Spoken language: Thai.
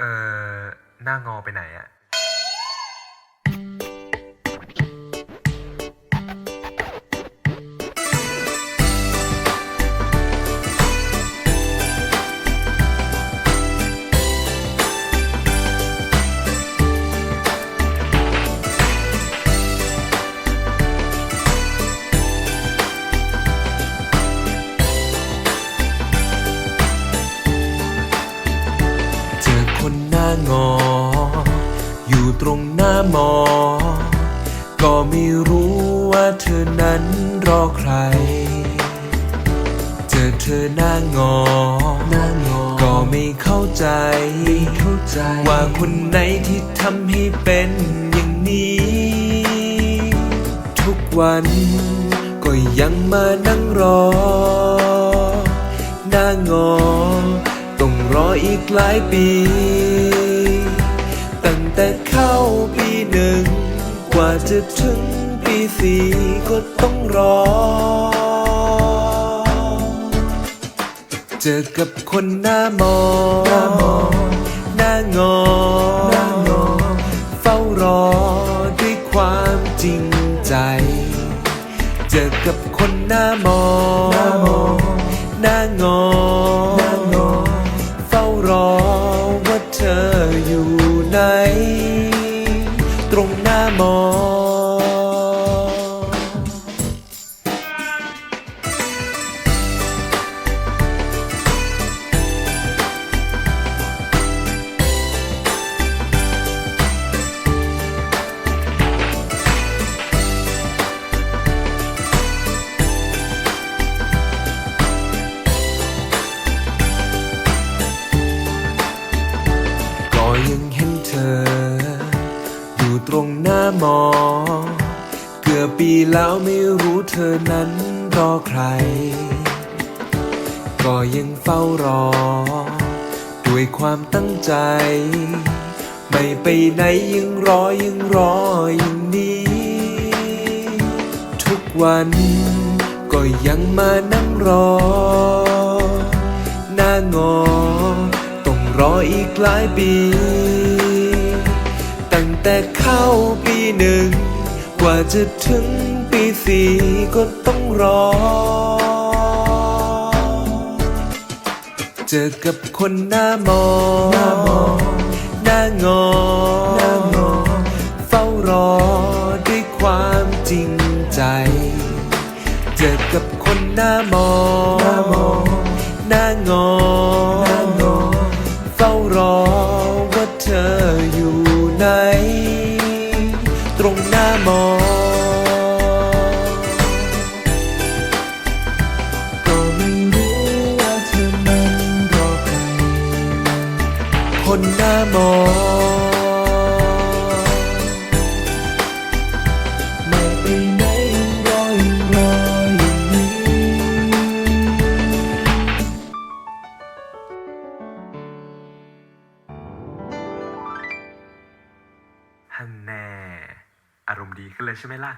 เออหน้างอไปไหนอะ ตรงหน้ามอ ก็ไม่รู้ว่าเธอนั้นรอใคร เจอเธอหน้างอหน้างอก็ไม่เข้าใจเข้าใจ ว่าคนไหนที่ทำให้เป็นอย่างนี้ ทุกวันก็ยังมานั่งรอ หน้างอ ต้องรออีกหลายปี แต่เข้าปีหนึ่ง กว่าจะถึงปีสี่ก็ต้องรอ เจอกับคนหน้ามอหน้ามอหน้างอหน้างอเฝ้ารอด้วยความจริงใจ เจอกับคนหน้ามอหน้ามอหน้างอ ตรงหน้า ตรงหน้าหมอ เกือบปีแล้วไม่รู้เธอนั้นรอใคร ก็ยังเฝ้ารอ ด้วยความตั้งใจ ไม่ไปไหนยังรอยังรออย่างนี้ ทุกวันก็ยังมานั่งรอ หน้างอ ต้องรออีกหลายปี แต่เข้าปีหนึ่ง กว่าจะถึงปีสี่ก็ต้องรอ เจอกับคนหน้ามอหน้ามอหน้างอหน้างอ เฝ้ารอด้วยความจริงใจ เจอกับคนหน้ามอหน้ามอหน้างอหน้างอ เฝ้ารอว่าเธออยู่ไหน คนหน้ามอง ไม่ไปไหนยังรอยังรออย่างนี้ ฮันแน่ อารมณ์ดีขึ้นเลยใช่ไหมล่ะ